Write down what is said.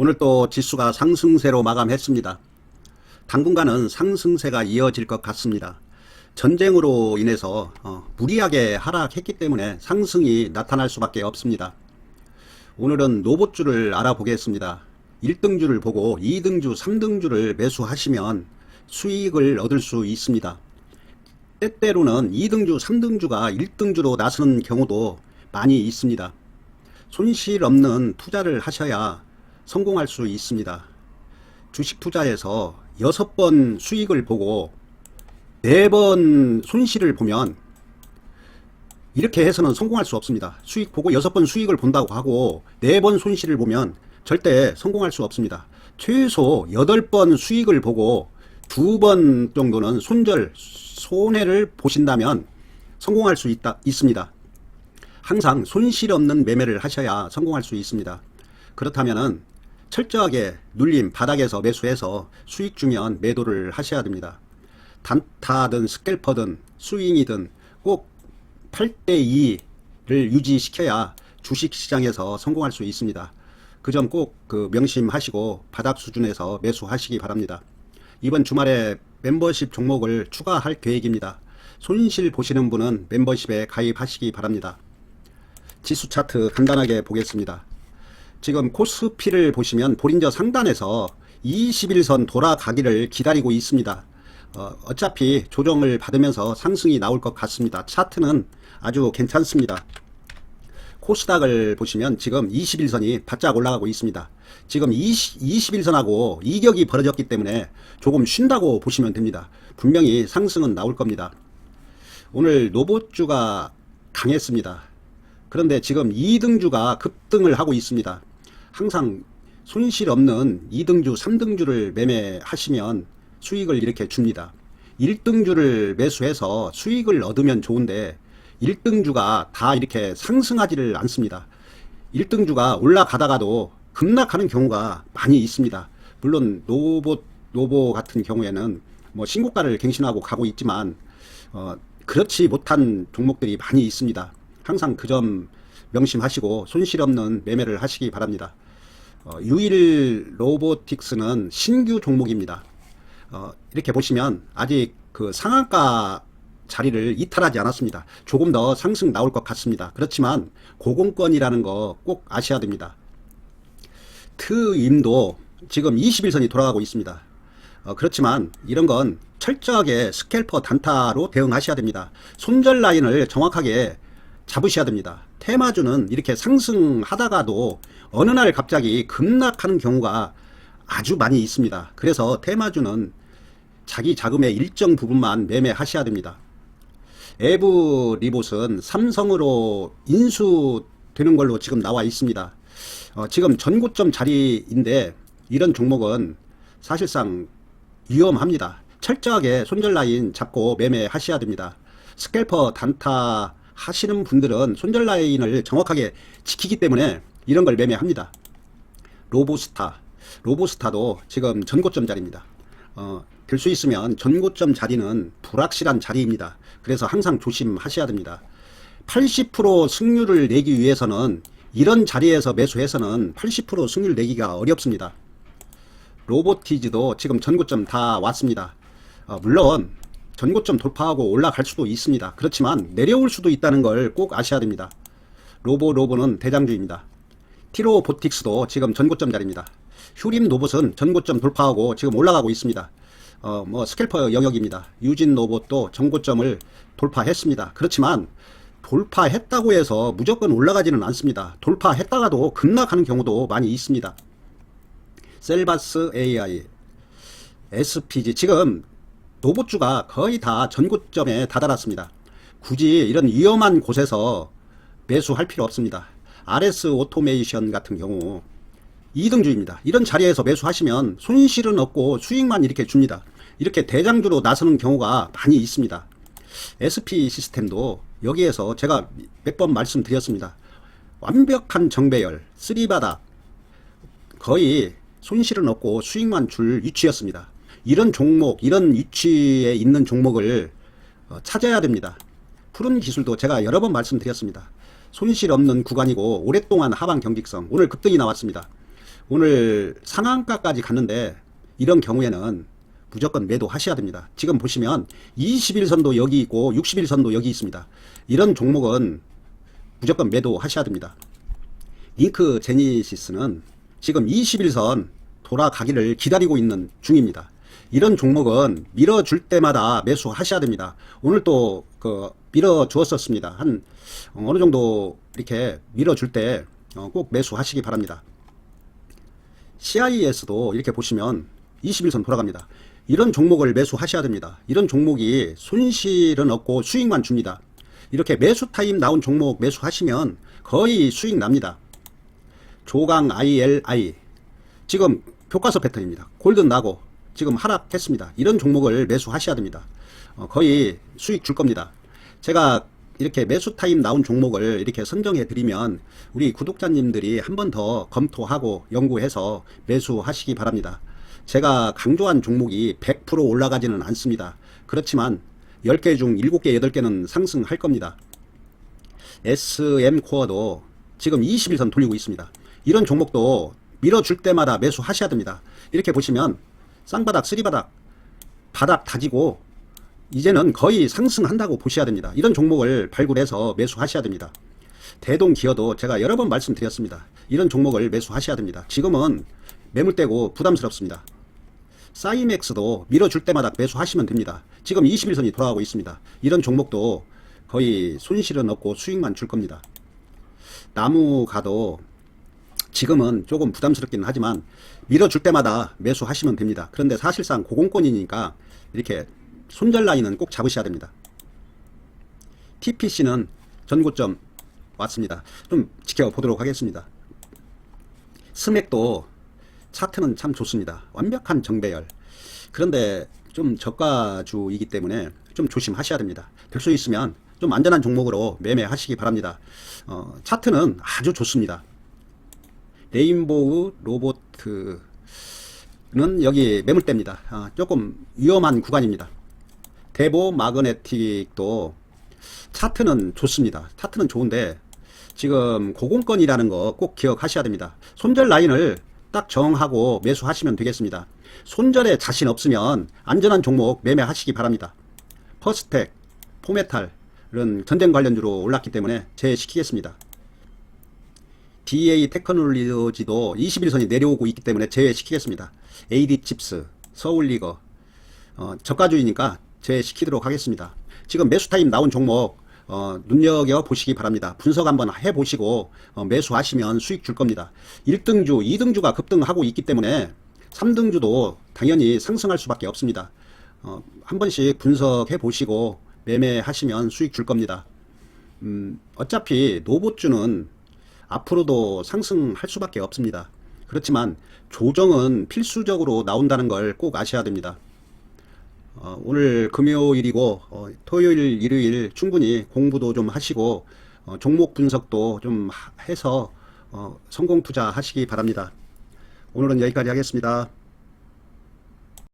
오늘 또 지수가 상승세로 마감했습니다. 당분간은 상승세가 이어질 것 같습니다. 전쟁으로 인해서 어, 무리하게 하락했기 때문에 상승이 나타날 수밖에 없습니다. 오늘은 노봇주를 알아보겠습니다. 1등주를 보고 2등주, 3등주를 매수하시면 수익을 얻을 수 있습니다. 때때로는 2등주, 3등주가 1등주로 나서는 경우도 많이 있습니다. 손실 없는 투자를 하셔야 성공할 수 있습니다. 주식 투자에서 6번 수익을 보고 4번 손실을 보면 이렇게 해서는 성공할 수 없습니다. 수익 보고 6번 수익을 본다고 하고 4번 손실을 보면 절대 성공할 수 없습니다. 최소 8번 수익을 보고 2번 정도는 손절, 손해를 보신다면 성공할 수 있다, 있습니다. 항상 손실 없는 매매를 하셔야 성공할 수 있습니다. 그렇다면은 철저하게 눌림 바닥에서 매수해서 수익 주면 매도를 하셔야 됩니다. 단타든 스캘퍼든 스윙이든 꼭 8대2를 유지시켜야 주식 시장에서 성공할 수 있습니다. 그 점 꼭 그 명심하시고 바닥 수준에서 매수하시기 바랍니다. 이번 주말에 멤버십 종목을 추가할 계획입니다. 손실 보시는 분은 멤버십에 가입하시기 바랍니다. 지수 차트 간단하게 보겠습니다. 지금 코스피를 보시면 보린저 상단에서 21선 돌아가기를 기다리고 있습니다. 어, 어차피 조정을 받으면서 상승이 나올 것 같습니다. 차트는 아주 괜찮습니다. 코스닥을 보시면 지금 21선이 바짝 올라가고 있습니다. 지금 20, 21선하고 이격이 벌어졌기 때문에 조금 쉰다고 보시면 됩니다. 분명히 상승은 나올 겁니다. 오늘 노보주가 강했습니다. 그런데 지금 2등주가 급등을 하고 있습니다. 항상 손실 없는 2등주, 3등주를 매매하시면 수익을 이렇게 줍니다. 1등주를 매수해서 수익을 얻으면 좋은데 1등주가 다 이렇게 상승하지를 않습니다. 1등주가 올라가다가도 급락하는 경우가 많이 있습니다. 물론 노보 노보 같은 경우에는 뭐 신고가를 갱신하고 가고 있지만 어, 그렇지 못한 종목들이 많이 있습니다. 항상 그 점 명심하시고 손실 없는 매매를 하시기 바랍니다. 어, 유일 로보틱스는 신규 종목입니다. 어, 이렇게 보시면 아직 그 상한가 자리를 이탈하지 않았습니다. 조금 더 상승 나올 것 같습니다. 그렇지만 고공권이라는 거 꼭 아셔야 됩니다. 트임도 지금 21선이 돌아가고 있습니다. 어, 그렇지만 이런 건 철저하게 스캘퍼 단타로 대응하셔야 됩니다. 손절 라인을 정확하게 잡으셔야 됩니다. 테마주는 이렇게 상승하다가도 어느 날 갑자기 급락하는 경우가 아주 많이 있습니다. 그래서 테마주는 자기 자금의 일정 부분만 매매하셔야 됩니다. 에브 리봇은 삼성으로 인수되는 걸로 지금 나와 있습니다. 어, 지금 전고점 자리인데 이런 종목은 사실상 위험합니다. 철저하게 손절 라인 잡고 매매하셔야 됩니다. 스캘퍼 단타 하시는 분들은 손절 라인을 정확하게 지키기 때문에 이런 걸 매매합니다. 로보스타, 로보스타도 지금 전고점 자리입니다. 어, 될 수 있으면 전고점 자리는 불확실한 자리입니다. 그래서 항상 조심하셔야 됩니다. 80% 승률을 내기 위해서는 이런 자리에서 매수해서는 80% 승률 내기가 어렵습니다. 로보티즈도 지금 전고점 다 왔습니다. 어, 물론 전고점 돌파하고 올라갈 수도 있습니다. 그렇지만 내려올 수도 있다는 걸 꼭 아셔야 됩니다. 로보 로보는 대장주입니다. 티로 보틱스도 지금 전고점 자리입니다. 휴림 로봇은 전고점 돌파하고 지금 올라가고 있습니다. 어, 뭐 스캘퍼 영역입니다. 유진 로봇도 전고점을 돌파했습니다. 그렇지만 돌파했다고 해서 무조건 올라가지는 않습니다. 돌파했다가도 급락하는 경우도 많이 있습니다. 셀바스 AI, SPG 지금 로봇주가 거의 다 전고점에 다다랐습니다. 굳이 이런 위험한 곳에서 매수할 필요 없습니다. RS 오토메이션 같은 경우 2등주입니다. 이런 자리에서 매수하시면 손실은 없고 수익만 이렇게 줍니다. 이렇게 대장주로 나서는 경우가 많이 있습니다. SP 시스템도 여기에서 제가 몇 번 말씀드렸습니다. 완벽한 정배열, 쓰리바닥, 거의 손실은 없고 수익만 줄 위치였습니다. 이런 종목, 이런 위치에 있는 종목을 어, 찾아야 됩니다. 푸른 기술도 제가 여러 번 말씀드렸습니다. 손실 없는 구간이고 오랫동안 하방 경직성, 오늘 급등이 나왔습니다. 오늘 상한가까지 갔는데 이런 경우에는 무조건 매도하셔야 됩니다. 지금 보시면 21선도 여기 있고 61선도 여기 있습니다. 이런 종목은 무조건 매도하셔야 됩니다. 링크 제니시스는 지금 21선 돌아가기를 기다리고 있는 중입니다. 이런 종목은 밀어줄 때마다 매수하셔야 됩니다. 오늘 또 그 밀어주었었습니다. 한 어느 정도 이렇게 밀어줄 때 꼭 매수하시기 바랍니다. CIS도 이렇게 보시면 21선 돌아갑니다. 이런 종목을 매수하셔야 됩니다. 이런 종목이 손실은 없고 수익만 줍니다. 이렇게 매수 타임 나온 종목 매수하시면 거의 수익 납니다. 조강 ILI 지금 교과서 패턴입니다. 골든 나고 지금 하락했습니다. 이런 종목을 매수하셔야 됩니다. 어, 거의 수익 줄 겁니다. 제가 이렇게 매수 타임 나온 종목을 이렇게 선정해 드리면 우리 구독자님들이 한 번 더 검토하고 연구해서 매수하시기 바랍니다. 제가 강조한 종목이 100% 올라가지는 않습니다. 그렇지만 10개 중 7개, 8개는 상승할 겁니다. SM 코어도 지금 21선 돌리고 있습니다. 이런 종목도 밀어줄 때마다 매수하셔야 됩니다. 이렇게 보시면 쌍바닥, 쓰리바닥, 바닥 다지고 이제는 거의 상승한다고 보셔야 됩니다. 이런 종목을 발굴해서 매수하셔야 됩니다. 대동 기어도 제가 여러 번 말씀드렸습니다. 이런 종목을 매수하셔야 됩니다. 지금은 매물대고 부담스럽습니다. 사이맥스도 밀어줄 때마다 매수하시면 됩니다. 지금 21선이 돌아가고 있습니다. 이런 종목도 거의 손실은 없고 수익만 줄 겁니다. 나무가도 지금은 조금 부담스럽긴 하지만 밀어줄 때마다 매수하시면 됩니다. 그런데 사실상 고공권이니까 이렇게 손절 라인은 꼭 잡으셔야 됩니다. TPC는 전고점 왔습니다. 좀 지켜보도록 하겠습니다. 스맥도 차트는 참 좋습니다. 완벽한 정배열. 그런데 좀 저가주이기 때문에 좀 조심하셔야 됩니다. 될 수 있으면 좀 안전한 종목으로 매매하시기 바랍니다. 어, 차트는 아주 좋습니다. 레인보우 로보트는 여기 매물대입니다. 아, 조금 위험한 구간입니다. 대보 마그네틱도 차트는 좋습니다. 차트는 좋은데 지금 고공권이라는 거 꼭 기억하셔야 됩니다. 손절 라인을 딱 정하고 매수하시면 되겠습니다. 손절에 자신 없으면 안전한 종목 매매하시기 바랍니다. 퍼스텍, 포메탈은 전쟁 관련주로 올랐기 때문에 제외시키겠습니다. DA 테크놀로지도 21선이 내려오고 있기 때문에 제외시키겠습니다. AD 칩스, 서울리거, 어, 저가주의니까 제외시키도록 하겠습니다. 지금 매수 타임 나온 종목 어, 눈여겨 보시기 바랍니다. 분석 한번 해보시고 어, 매수하시면 수익 줄 겁니다. 1등주, 2등주가 급등하고 있기 때문에 3등주도 당연히 상승할 수밖에 없습니다. 어, 한 번씩 분석해 보시고 매매하시면 수익 줄 겁니다. 음, 어차피 노보주는 앞으로도 상승할 수밖에 없습니다. 그렇지만 조정은 필수적으로 나온다는 걸 꼭 아셔야 됩니다. 어, 오늘 금요일이고 어, 토요일, 일요일 충분히 공부도 좀 하시고 어, 종목 분석도 좀 하- 해서 어, 성공 투자 하시기 바랍니다. 오늘은 여기까지 하겠습니다.